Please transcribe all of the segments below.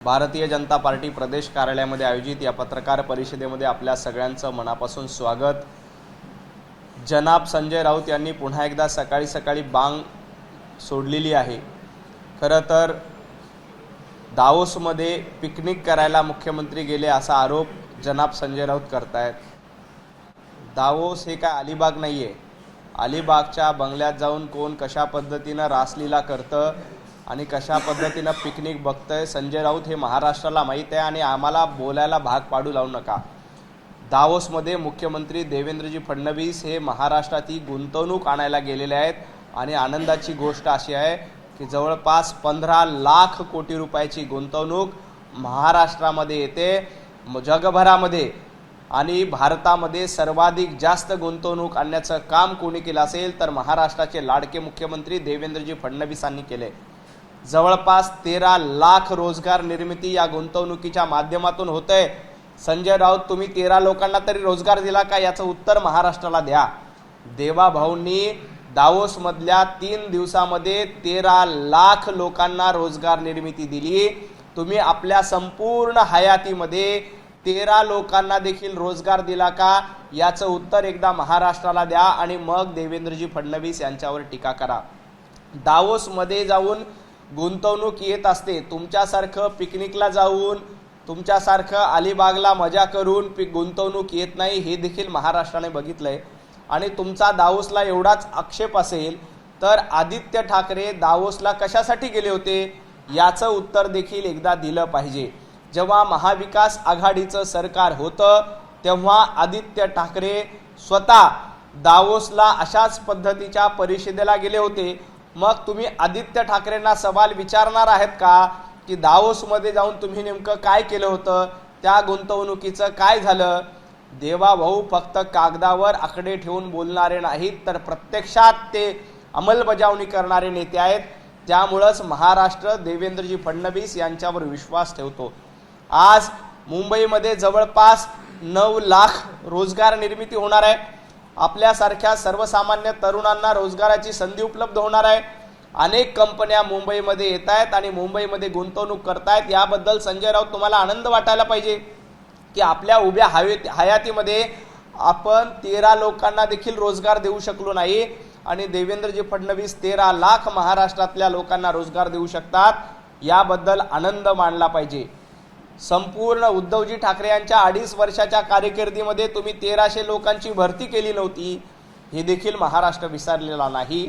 Bharatiya Janata party प्रदेश कार्यालयामध्ये आयोजित या पत्रकार परिषदेमध्ये आपल्या सगळ्यांचं मनापासून स्वागत. जनाब संजय राऊत यांनी पुन्हा एकदा सकाळी सकाळी बांग सोडलेली आहे. खरं तर दाओसमध्ये पिकनिक करायला मुख्यमंत्री गेले असा आरोप जनाब संजय राऊत करतायत. दावोस हे काय अलिबाग नाही आहे अलिबागच्या बंगल्यात जाऊन कोण कशा पद्धतीनं रासलीला करतं आणि कशा पद्धतीनं पिकनिक बघतंय संजय राऊत हे महाराष्ट्राला माहीत आहे आणि आम्हाला बोलायला भाग पाडू लावू नका. दावोसमध्ये मुख्यमंत्री देवेंद्रजी फडणवीस हे महाराष्ट्रात ही गुंतवणूक आणायला गेलेले आहेत आणि आनंदाची गोष्ट अशी आहे की जवळपास पंधरा लाख कोटी रुपयाची गुंतवणूक महाराष्ट्रामध्ये येते. जगभरामध्ये आणि भारतामध्ये सर्वाधिक जास्त गुंतवणूक आणण्याचं काम कोणी केलं असेल तर महाराष्ट्राचे लाडके मुख्यमंत्री देवेंद्रजी फडणवीसांनी केले जवळपास तेरा लाख रोजगार निर्मिती या गुंतवणुकीच्या माध्यमातून होतंय. संजय राऊत तुम्ही तेरा लोकांना तरी रोजगार दिला का? याचं उत्तर महाराष्ट्राला द्या. देवाभाऊंनी दावोसमधल्या तीन दिवसामध्ये तेरा लाख लोकांना रोजगार निर्मिती दिली. तुम्ही आपल्या संपूर्ण हयातीमध्ये तेरा लोकांना देखील रोजगार दिला का? याचं उत्तर एकदा महाराष्ट्राला द्या आणि मग देवेंद्रजी फडणवीस यांच्यावर टीका करा. दावोसमध्ये जाऊन गुंतवणूक येत असते. तुमच्यासारखं पिकनिकला जाऊन तुमच्यासारखं अलिबागला मजा करून पि गुंतवणूक येत नाही हे देखील महाराष्ट्राने बघितलं आहे आणि तुमचा दावोसला एवढाच आक्षेप असेल तर आदित्य ठाकरे दावोसला कशासाठी गेले होते? याचं उत्तर देखील एकदा दिलं पाहिजे. जेव्हा महाविकास आघाडीचं सरकार होतं तेव्हा आदित्य ठाकरे स्वतः दावोसला अशाच पद्धतीच्या परिषदेला गेले होते. मग तुम्ही आदित्य ठाकरेंना सवाल विचारणार आहेत का? की दाओसमध्ये जाऊन तुम्ही नेमकं काय केलं होतं? त्या गुंतवणुकीचं काय झालं? देवाभाऊ फक्त कागदावर आकडे ठेवून बोलणारे नाहीत तर प्रत्यक्षात ते अंमलबजावणी करणारे नेते आहेत. त्यामुळंच महाराष्ट्र देवेंद्रजी फडणवीस यांच्यावर विश्वास ठेवतो. आज मुंबईमध्ये जवळपास नऊ लाख रोजगार निर्मिती होणार आहे. आपल्यासारख्या सर्वसामान्य तरुणांना रोजगाराची संधी उपलब्ध होणार आहे. अनेक कंपन्या मुंबईमध्ये येत आहेत आणि मुंबईमध्ये गुंतवणूक करतायत. याबद्दल संजय राऊत तुम्हाला आनंद वाटायला पाहिजे की आपल्या उभ्या हवे हयातीमध्ये आपण तेरा लोकांना देखील रोजगार देऊ शकलो नाही आणि देवेंद्रजी फडणवीस तेरा लाख महाराष्ट्रातल्या लोकांना रोजगार देऊ शकतात. याबद्दल आनंद मानला पाहिजे. संपूर्ण उद्धवजी ठाकरे यांच्या अडीच वर्षाच्या कारकिर्दीमध्ये तुम्ही तेराशे लोकांची भरती केली नव्हती हे देखील महाराष्ट्र विसरलेला नाही.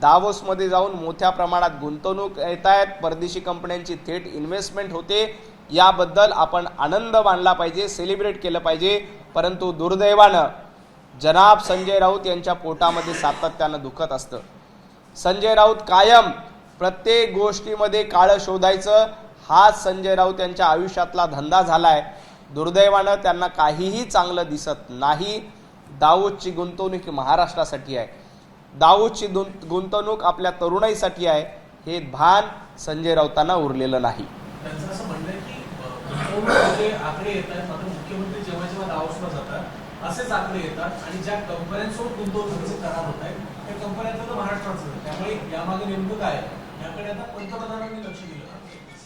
दावोसमध्ये जाऊन मोठ्या प्रमाणात गुंतवणूक येत आहेत परदेशी कंपन्यांची थेट इन्व्हेस्टमेंट होते. याबद्दल आपण आनंद मानला पाहिजे सेलिब्रेट केलं पाहिजे. परंतु दुर्दैवानं जनाब संजय राऊत यांच्या पोटामध्ये सातत्यानं दुखत असतं. संजय राऊत कायम प्रत्येक गोष्टीमध्ये काळं शोधायचं हाच संजय राऊत यांच्या आयुष्यातला धंदा झालाय. दुर्दैवानं त्यांना काहीही चांगलं दिसत नाही. दाऊदची गुंतवणूक महाराष्ट्रासाठी आहे. दाऊदची गुंतवणूक आपल्या तरुणाईसाठी आहे. हे भान संजय राऊतांना उरलेलं नाही. म्हणजे असेच आकडे येतात आणि ज्या कंपन्यांसोबत गुंतवणुकीचे करार होत आहेत त्या कंपन्यांचं तर महाराष्ट्राचं त्यामुळे यामागे नेमकं काय याकडे आता पंतप्रधानांनी लक्ष दिलं.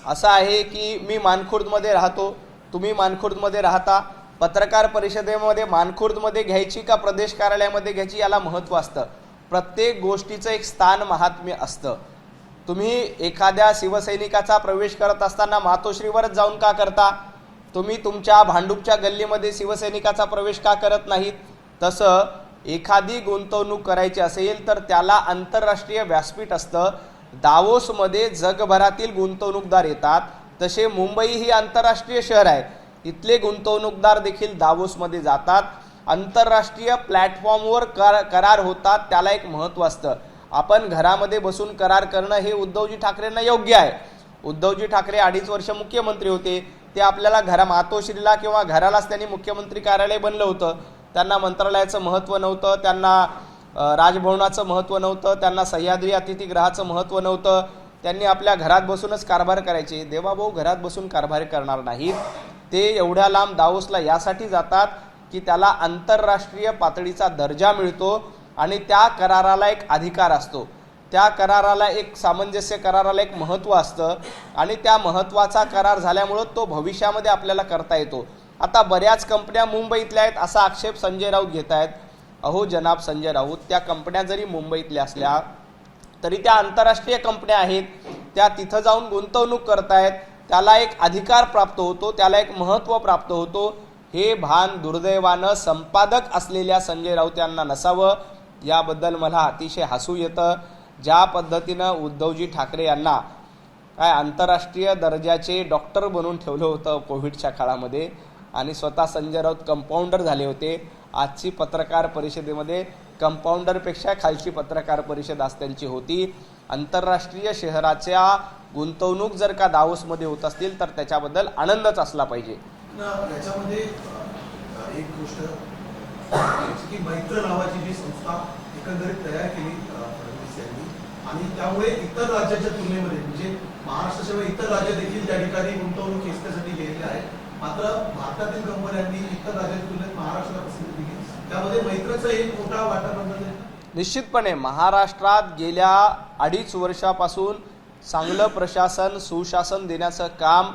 असं आहे की मी मानखुर्दमध्ये राहतो तुम्ही मानखुर्दमध्ये राहता पत्रकार परिषदेमध्ये मानखुर्दमध्ये घ्यायची का प्रदेश कार्यालयामध्ये घ्यायची याला महत्त्व असतं. प्रत्येक गोष्टीचं एक स्थान महात्म्य असतं. तुम्ही एखाद्या शिवसैनिकाचा प्रवेश करत असताना मातोश्रीवरच जाऊन का करता? तुम्ही तुमच्या भांडूपच्या गल्लीमध्ये शिवसैनिकाचा प्रवेश का करत नाहीत? तसं एखादी गुंतवणूक करायची असेल तर त्याला आंतरराष्ट्रीय व्यासपीठ असतं. दावोसमध्ये जगभरातील गुंतवणूकदार येतात. तसे मुंबई ही आंतरराष्ट्रीय शहर आहे. इथले गुंतवणूकदार देखील दावोसमध्ये जातात. आंतरराष्ट्रीय प्लॅटफॉर्मवर कर करार होतात. त्याला एक महत्त्व असतं. आपण घरामध्ये बसून करार करणं हे उद्धवजी ठाकरेंना योग्य आहे. उद्धवजी ठाकरे अडीच वर्ष मुख्यमंत्री होते. ते आपल्याला घरा मातोश्रीला किंवा घरालाच त्यांनी मुख्यमंत्री कार्यालय बनलं होतं. त्यांना मंत्रालयाचं महत्त्व नव्हतं. त्यांना राजभवनाचं महत्त्व नव्हतं त्यांना सह्याद्री अतिथीगृहाचं महत्त्व नव्हतं. त्यांनी आपल्या घरात बसूनच कारभार करायचे. देवाभाऊ घरात बसून कारभार करणार नाहीत. ते एवढ्या लांब दाओसला यासाठी जातात की त्याला आंतरराष्ट्रीय पातळीचा दर्जा मिळतो आणि त्या कराराला एक अधिकार असतो. त्या कराराला एक सामंजस्य कराराला एक महत्त्व असतं आणि त्या महत्त्वाचा करार झाल्यामुळं तो भविष्यामध्ये आपल्याला करता येतो. आता बऱ्याच कंपन्या मुंबईतल्या आहेत असा आक्षेप संजय राऊत घेत आहेत अहो जनाब संजय राऊत त्या कंपन्या जरी मुंबईतल्या असल्या तरी त्या आंतरराष्ट्रीय कंपन्या आहेत. त्या तिथं जाऊन गुंतवणूक करतायत. त्याला एक अधिकार प्राप्त होतो त्याला एक महत्त्व प्राप्त होतो. हे भान दुर्दैवानं संपादक असलेल्या संजय राऊत यांना नसावं. याबद्दल मला अतिशय हसू येतं. ज्या पद्धतीनं उद्धवजी ठाकरे यांना काय आंतरराष्ट्रीय दर्जाचे डॉक्टर बनवून ठेवलं होतं कोविडच्या काळामध्ये आणि स्वतः संजय राऊत कंपाऊंडर झाले होते. आजची पत्रकार परिषदेमध्ये कंपाऊंडरपेक्षा खालची पत्रकार परिषद आज त्यांची होती. आंतरराष्ट्रीय शहराच्या गुंतवणूक जर का दावोसमध्ये होत असतील तर त्याच्याबद्दल आनंदच असला पाहिजे. याच्यामध्ये एक गोष्ट की मैत्र नावाची जी संस्था एकंदरीत तयार केली फडणवीस यांनी. आणि त्यामुळे इतर राज्याच्या तुलनेमध्ये म्हणजे महाराष्ट्राशिवाय इतर राज्य देखील त्या ठिकाणी गुंतवणूक खेचण्यासाठी गेलेले आहेत. मात्र भारतातील कंपन्यांनी इतर राज्याच्या तुलनेत महाराष्ट्राला पसंती दिली त्यामध्ये मैत्रचं एक मोठा वाटा बनला निश्चितपणे महाराष्ट्रात गेल्या अडीच वर्षापासून चांगलं प्रशासन सुशासन देण्याचं काम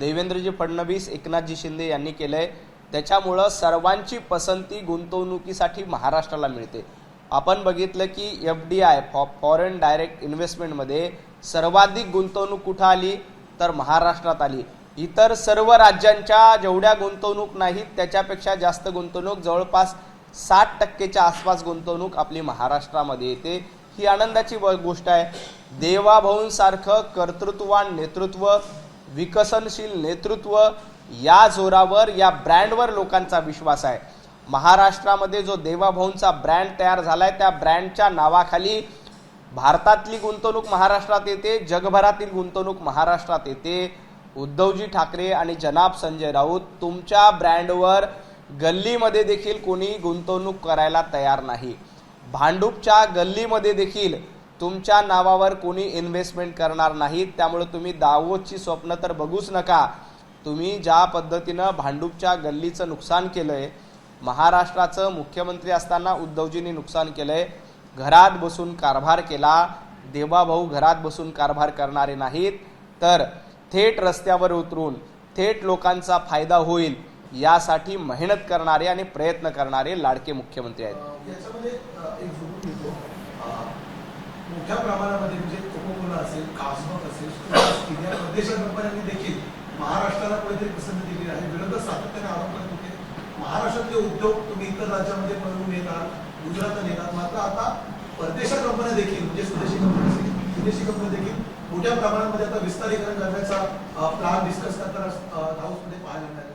देवेंद्रजी फडणवीस एकनाथजी शिंदे यांनी केलं आहे त्याच्यामुळं सर्वांची पसंती गुंतवणुकीसाठी महाराष्ट्राला मिळते. आपण बघितलं की एफ डी आय फॉ फॉरेन डायरेक्ट इन्व्हेस्टमेंटमध्ये सर्वाधिक गुंतवणूक कुठं आली? तर महाराष्ट्रात आली. इतर सर्व राज्यांच्या जेवढ्या गुंतवणूक नाहीत त्याच्यापेक्षा जास्त गुंतवणूक जवळपास साठ टक्केच्या आसपास गुंतवणूक आपली महाराष्ट्रामध्ये येते. ही आनंदाची व- गोष्ट आहे. देवाभाऊंसारखं कर्तृत्ववान नेतृत्व विकसनशील नेतृत्व या जोरावर या ब्रँडवर लोकांचा विश्वास आहे. महाराष्ट्रामध्ये जो देवाभाऊंचा ब्रँड तयार झालाय त्या ब्रँडच्या नावाखाली भारतातली गुंतवणूक महाराष्ट्रात येते जगभरातील गुंतवणूक महाराष्ट्रात येते. उद्धवजी ठाकरे आणि जनाब संजय राऊत तुमच्या ब्रँडवर गल्लीमध्ये देखील कोणी गुंतवणूक करायला तयार नाही. भांडूपच्या गल्लीमध्ये देखील तुमच्या नावावर कोणी इन्व्हेस्टमेंट करणार नाहीत त्यामुळे तुम्ही दावोदची स्वप्न तर बघूच नका. तुम्ही ज्या पद्धतीनं भांडूपच्या गल्लीचं नुकसान केलंय महाराष्ट्राचं मुख्यमंत्री असताना उद्धवजींनी नुकसान केलंय घरात बसून कारभार केला देवाभाऊ घरात बसून कारभार करणारे नाहीत तर थेट रस्त्यावर उतरून थेट लोकांचा फायदा होईल यासाठी मेहनत करणारे आणि प्रयत्न करणारे लाडके मुख्यमंत्री आहेत. मोठ्या प्रमाणामध्ये म्हणजे कोकोकोला असेल कासमत असेल या परदेशी कंपन्यांनी देखील महाराष्ट्राला कुठेतरी पसंती दिली आहे. विरोधक सातत्याने आरोप करत होते महाराष्ट्रातले उद्योग तुम्ही इतर राज्यामध्ये पळवून येणार गुजरातला नेतात मात्र आता परदेशी कंपन्या देखील म्हणजे स्वदेशी कंपन्या असतील विदेशी कंपन्या देखील मोठ्या प्रमाणामध्ये आता विस्तारीकरण करण्याचा प्लॅन डिस्कस करताना अ, पाहायला मिळाले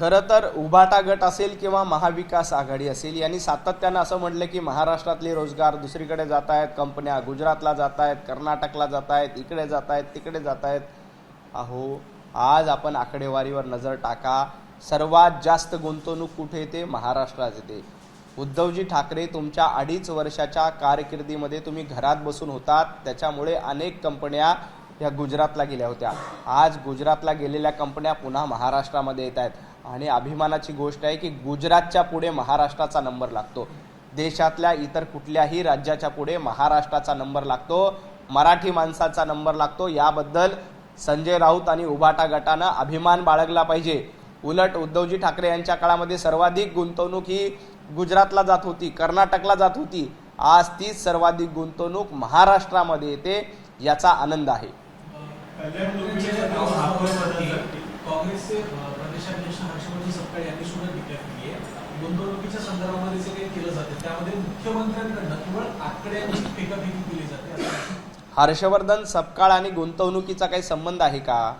खरं तर उभाटा गट असेल किंवा महाविकास आघाडी असेल यांनी सातत्यानं असं म्हटलं की महाराष्ट्रातले रोजगार दुसरीकडे जात आहेत कंपन्या गुजरातला जात आहेत कर्नाटकला जात आहेत इकडे जात आहेत तिकडे जात आहेत. अहो आज आपण आकडेवारीवर नजर टाका सर्वात जास्त गुंतवणूक कुठे येते? महाराष्ट्रात येते. उद्धवजी ठाकरे तुमच्या अडीच वर्षाच्या कारकिर्दीमध्ये तुम्ही घरात बसून होतात. त्याच्यामुळे अनेक कंपन्या या गुजरातला गेल्या होत्या. आज गुजरातला गेलेल्या कंपन्या पुन्हा महाराष्ट्रामध्ये येत आहेत. आणि अभिमानाची गोष्ट आहे की गुजरातच्या पुढे महाराष्ट्राचा नंबर लागतो. देशातल्या इतर कुठल्याही राज्याच्या पुढे महाराष्ट्राचा नंबर लागतो. मराठी माणसाचा नंबर लागतो. याबद्दल संजय राऊत आणि उभाटा गटानं अभिमान बाळगला पाहिजे. उलट उद्धवजी ठाकरे यांच्या काळामध्ये सर्वाधिक गुंतवणूक ही गुजरातला जात होती कर्नाटकला जात होती आज तीच सर्वाधिक गुंतवणूक महाराष्ट्रामध्ये येते याचा आनंद आहे. काँग्रेसचे अ, प्रदेशाध्यक्ष हर्षवर्धन सपकाळ यांनी सुद्धा टीका केली आहे गुंतवणुकीच्या संदर्भामध्ये जे काही केलं जाते त्यामध्ये मुख्यमंत्र्यांकडनं केवळ आकड्यांची फेकाफेकी केली जाते. असं हर्षवर्धन सपकाळ आणि गुंतवणुकीचा काही संबंध आहे का?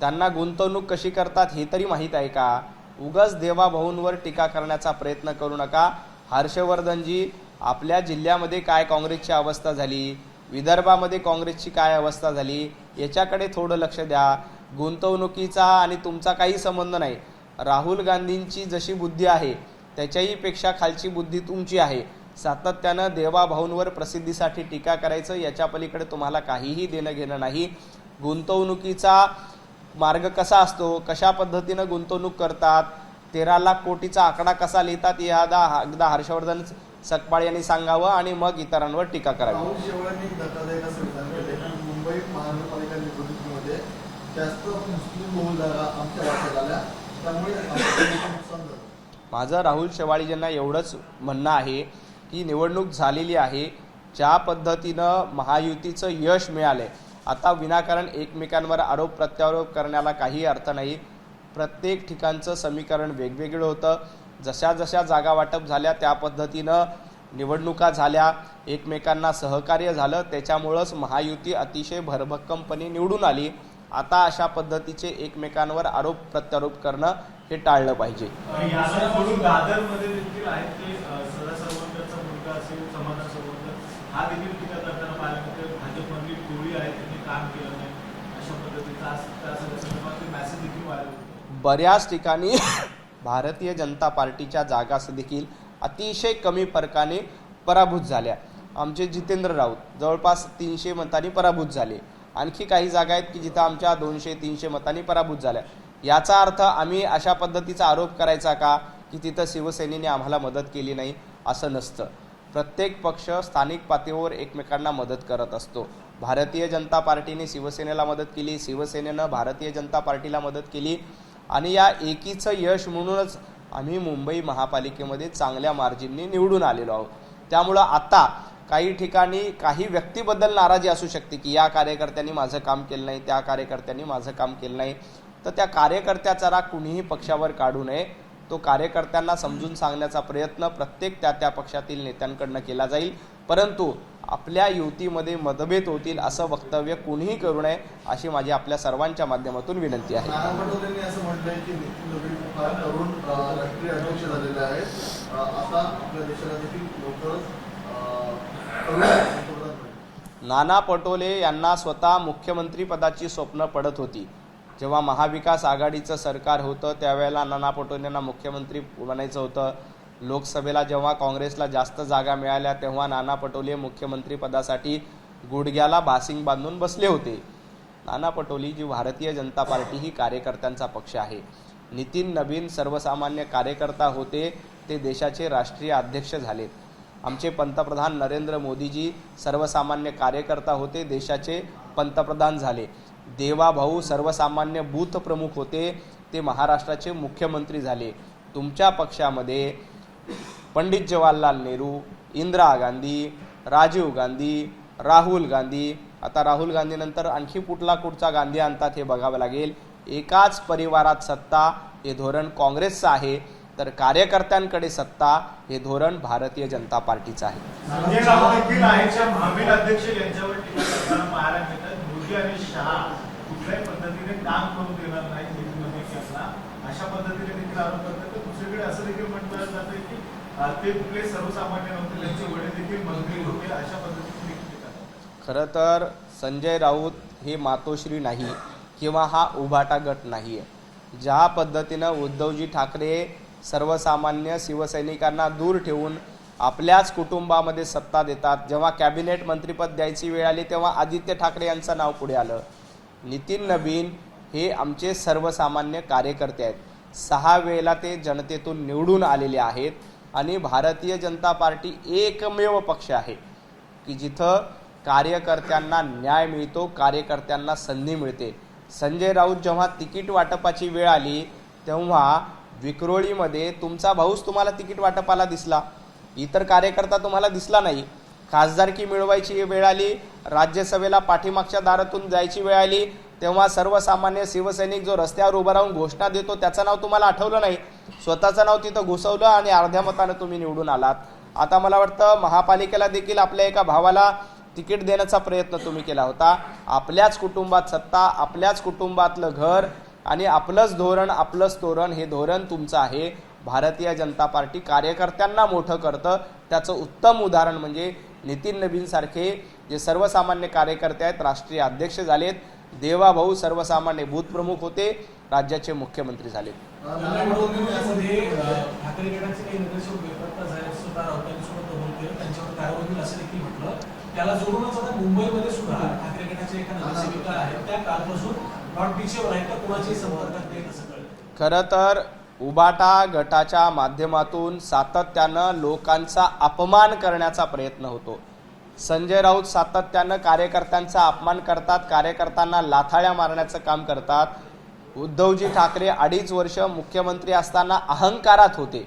त्यांना गुंतवणूक कशी करतात हे तरी माहीत आहे का? उगाच देवाभाऊंवर टीका करण्याचा प्रयत्न करू नका. हर्षवर्धनजी आपल्या जिल्ह्यामध्ये काय काँग्रेसची अवस्था झाली? विदर्भामध्ये काँग्रेसची काय अवस्था झाली? याच्याकडे थोडं लक्ष द्या. गुंतवणुकीचा आणि तुमचा काही संबंध नाही. राहुल गांधींची जशी बुद्धी आहे त्याच्याही पेक्षा खालची बुद्धी तुमची आहे. सातत्यानं देवाभाऊंवर प्रसिद्धीसाठी टीका करायचं याच्या पलीकडे तुम्हाला काहीही देणं घेणं नाही. गुंतवणुकीचा मार्ग कसा असतो कशा पद्धतीनं गुंतवणूक करतात तेरा लाख कोटीचा आकडा कसा लिहितात यादा एकदा हर्षवर्धन सकपाळ यांनी सांगावं आणि मग इतरांवर टीका करावी. मुंबई महानगरपालिका निवडणुकीमध्ये जास्त मुस्लिम आमच्या आल्या त्यामुळे माझं राहुल शेवाळीजींना एवढंच म्हणणं आहे की निवडणूक झालेली आहे ज्या पद्धतीनं महायुतीचं यश मिळालंय आता विनाकारण एकमेकांवर आरोप प्रत्यारोप करण्याला काही अर्थ नाही. प्रत्येक ठिकाणचं समीकरण वेगवेगळं होतं. जशा जशा जागा वाटप झाल्या त्या पद्धतीनं निवडणुका झाल्या. एकमेकांना सहकार्य झालं. त्याच्यामुळंच महायुती अतिशय भरभक्कमपणे निवडून आली. आता अशा पद्धतीचे एकमेकांवर आरोप प्रत्यारोप करणं हे टाळलं पाहिजे. याला सोडून दादरमध्ये देखील आहेत ते अ, सदा सरवंतरचा मुलगा असेल समाधान सरवंतर हा देखील टीका करताना पाहायला मिळते भाजपमधली टोळी आहे त्यांनी काम केलं नाही अशा पद्धतीचा आज त्या सगळ्या संदर्भात मेसेज देखील व्हायरल होतो बऱ्याच ठिकाणी भारतीय जनता पार्टीच्या जागा देखील अतिशय कमी फरकाने पराभूत झाल्या. आमचे जितेंद्र राऊत जवळपास तीनशे मतांनी पराभूत झाले. आणखी काही जागा आहेत की जिथं आमच्या दोनशे तीनशे मतांनी पराभूत झाल्या. याचा अर्थ आम्ही अशा पद्धतीचा आरोप करायचा का की तिथं शिवसेनेने आम्हाला मदत केली नाही असं नसतं. प्रत्येक पक्ष स्थानिक पातळीवर एकमेकांना मदत करत असतो. भारतीय जनता पार्टीने शिवसेनेला मदत केली शिवसेनेनं भारतीय जनता पार्टीला मदत केली आणि या एकीचं यश म्हणूनच आम्ही मुंबई महापालिकेमध्ये चांगल्या मार्जिनने निवडून आलेलो आहोत. त्यामुळं आता काही ठिकाणी काही व्यक्तीबद्दल नाराजी असू शकते की या कार्यकर्त्यांनी माझं काम केलं नाही त्या कार्यकर्त्यांनी माझं काम केलं नाही. तर त्या कार्यकर्त्याचा राग कुणीही पक्षावर काढू नये. तो कार्यकर्त्यांना समजून सांगण्याचा प्रयत्न प्रत्येक त्या त्या पक्षातील नेत्यांकडनं केला जाईल. परंतु आपल्या युतीमध्ये मतभेद होतील असं वक्तव्य कुणीही करू नये अशी माझी आपल्या सर्वांच्या माध्यमातून विनंती आहे. नाना पटोले यांना स्वतः मुख्यमंत्री पदाची स्वप्न पडत होती. जेव्हा महाविकास आघाडीचं सरकार होतं त्यावेळेला नाना पटोलेंना मुख्यमंत्री बनायचं होतं. लोकसभेला जेव्हा काँग्रेसला जास्त जागा मिळाल्या तेव्हा नाना पटोले मुख्यमंत्रीपदासाठी गुडघ्याला बासिंग बांधून बसले होते. नाना पटोली जी भारतीय जनता पार्टी ही कार्यकर्त्यांचा पक्ष आहे. नितीन नवीन सर्वसामान्य कार्यकर्ता होते ते देशाचे राष्ट्रीय अध्यक्ष झालेत. आमचे पंतप्रधान नरेंद्र मोदीजी सर्वसामान्य कार्यकर्ता होते देशाचे पंतप्रधान झाले. देवाभाऊ सर्वसामान्य बूथ प्रमुख होते ते महाराष्ट्राचे मुख्यमंत्री झाले. तुमच्या पक्षामध्ये पंडित जवाहरलाल नेहरू इंदिरा गांधी राजीव गांधी राहुल गांधी. आता राहुल गांधीनंतर आणखी कुठला कुठचा गांधी आणतात हे बघावं लागेल. एकाच परिवारात सत्ता हे धोरण काँग्रेसचं आहे. तर कार्यकर्त्यांकडे सत्ता हे धोरण भारतीय जनता पार्टीचं आहे. आणि शहा कुठल्याही पद्धतीने काम करून देणार नाही अशा पद्धतीने देखील आरोप करतात. तर दुसरीकडे असं देखील म्हटलं जातं की ते कुठले सर्वसामान्य नव्हते त्यांचे वडील देखील मंत्री होते अशा पद्धतीने खरं तर संजय राऊत हे मातोश्री नाही किंवा हा उभाटा गट नाही आहे ज्या पद्धतीनं उद्धवजी ठाकरे सर्वसामान्य शिवसैनिकांना दूर ठेवून आपल्याच कुटुंबामध्ये सत्ता देतात जेव्हा कॅबिनेट मंत्रीपद द्यायची वेळ आली तेव्हा आदित्य ठाकरे यांचं नाव पुढे आलं. नितीन नवीन हे आमचे सर्वसामान्य कार्यकर्ते आहेत. सहा वेळेला ते जनतेतून निवडून आलेले आहेत आणि भारतीय जनता पार्टी एकमेव पक्ष आहे. की जिथं कार्यकर्त्यांना न्याय मिळतो कार्यकर्त्यांना संधी मिळते. संजय राऊत जेव्हा तिकीट वाटपाची वेळ आली तेव्हा विक्रोळीमध्ये तुमचा भाऊच तुम्हाला तिकीट वाटपाला दिसला. इतर कार्यकर्ता तुम्हाला दिसला नाही. खासदारकी मिळवायची वेळ आली राज्यसभेला पाठीमागच्या दारातून जायची वेळ आली तेव्हा सर्वसामान्य शिवसैनिक जो रस्त्यावर उभा राहून घोषणा देतो त्याचं नाव तुम्हाला आठवलं नाही. स्वतःचं नाव तिथं घुसवलं आणि अर्ध्या मतानं तुम्ही निवडून आलात. आता मला वाटतं महापालिकेला देखील आपल्या एका भावाला तिकीट देण्याचा प्रयत्न तुम्ही केला होता. आपल्याच कुटुंबात सत्ता आपल्याच कुटुंबातलं घर आणि आपलंच धोरण आपलंच तोरण हे धोरण तुमचं आहे. भारतीय जनता पार्टी कार्यकर्त्यांना मोठं करतं. त्याचं उत्तम उदाहरण म्हणजे नितीन नवीनसारखे जे सर्वसामान्य कार्यकर्ते आहेत राष्ट्रीय अध्यक्ष झालेत. देवाभाऊ सर्वसामान्य भूतप्रमुख होते राज्याचे मुख्यमंत्री झाले. सुद्धा त्याला जोडूनच आता मुंबईमध्ये सुद्धा ठाकरे गटाच्या एका नगरसेविका आहेत त्या कालपासून नॉट आहेत असं खरं तर उबाटा गटाच्या माध्यमातून सातत्यानं लोकांचा अपमान करण्याचा प्रयत्न होतो. संजय राऊत सातत्यानं कार्यकर्त्यांचा अपमान करतात कार्यकर्त्यांना लाथाळ्या मारण्याचं काम करतात. उद्धवजी ठाकरे अडीच वर्ष मुख्यमंत्री असताना अहंकारात होते.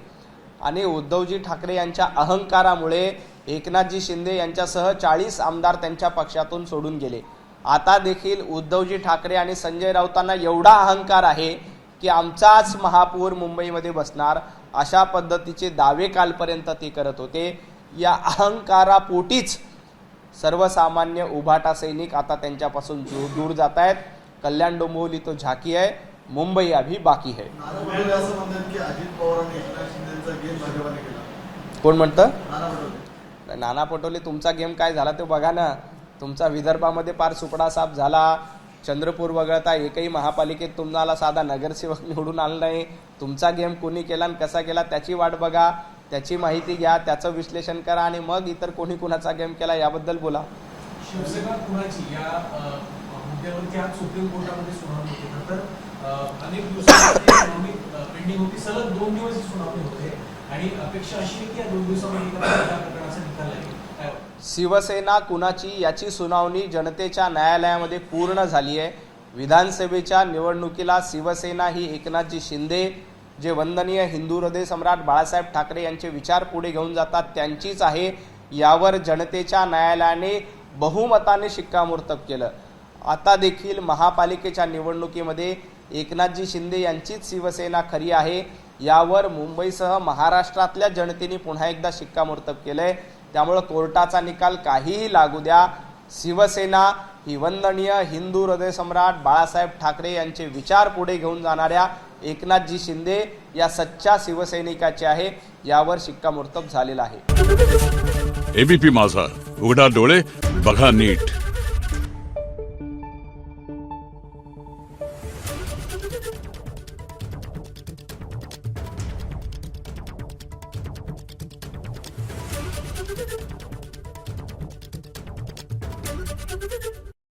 आणि उद्धवजी ठाकरे यांच्या अहंकारामुळे एकनाथजी शिंदे यांच्यासह चाळीस आमदार त्यांच्या पक्षातून सोडून गेले. आता देखील उद्धवजी ठाकरे आणि संजय राऊतांना एवढा अहंकार आहे की आमचाच महापौर मुंबईमध्ये बसणार. अशा पद्धतीचे दावे कालपर्यंत ते करत होते. या अहंकारापोटीच सर्वसामान्य उभाटा सैनिक आता त्यांच्यापासून दूर दूर जात आहेत. कल्याण डोंबिवली तो झाकी आहे. मुंबई अभी बाकी है केला. कोण म्हणतं? नाना पटोले नाना पटोले तुमचा गेम काय झाला ते बघा ना. तुमचा विदर्भामध्ये पार सुपडा साफ झाला. चंद्रपूर वगळता एकही महापालिकेत तुम्हाला साधा नगरसेवक निवडून आला नाही. तुमचा गेम कोणी केला आणि कसा केला त्याची वाट बघा. त्याची माहिती घ्या त्याचं विश्लेषण करा आणि मग इतर कोणी कुणाचा गेम केला याबद्दल बोला. शिवसेना कुणाची? या अ, मुद्द्यावरती आज सुप्रीम कोर्टामध्ये सुनावणी होती. नंतर अनेक दिवसांची सुनावणी पेंडिंग होती. सलग दोन दिवस सुनावणी होते. आणि अपेक्षा अशी की या दोन दिवसामध्ये एका या प्रकरणाचा निकाल? शिवसेना कुणाची याची सुनावणी जनतेच्या न्यायालयामध्ये पूर्ण झाली आहे. विधानसभेच्या निवडणुकीला शिवसेना ही एकनाथजी शिंदे जे वंदनीय हिंदू हृदय सम्राट बाळासाहेब ठाकरे यांचे विचार पुढे घेऊन जातात त्यांचीच आहे. यावर जनतेच्या न्यायालयाने बहुमताने शिक्कामोर्तब केलं. आता देखील महापालिकेच्या निवडणुकीमध्ये एकनाथजी शिंदे यांचीच शिवसेना खरी आहे. यावर मुंबईसह महाराष्ट्रातल्या जनतेने पुन्हा एकदा शिक्कामोर्तब केलंय. त्यामुळं कोर्टाचा निकाल काहीही लागू द्या. शिवसेना ही वंदनीय हिंदू हृदय सम्राट बाळासाहेब ठाकरे यांचे विचार पुढे घेऊन जाणाऱ्या एकनाथजी शिंदे या सच्च्या शिवसैनिकाचे आहे यावर शिक्कामोर्तब झालेला आहे. एबीपी माझा उघडा डोळे बघा नीट.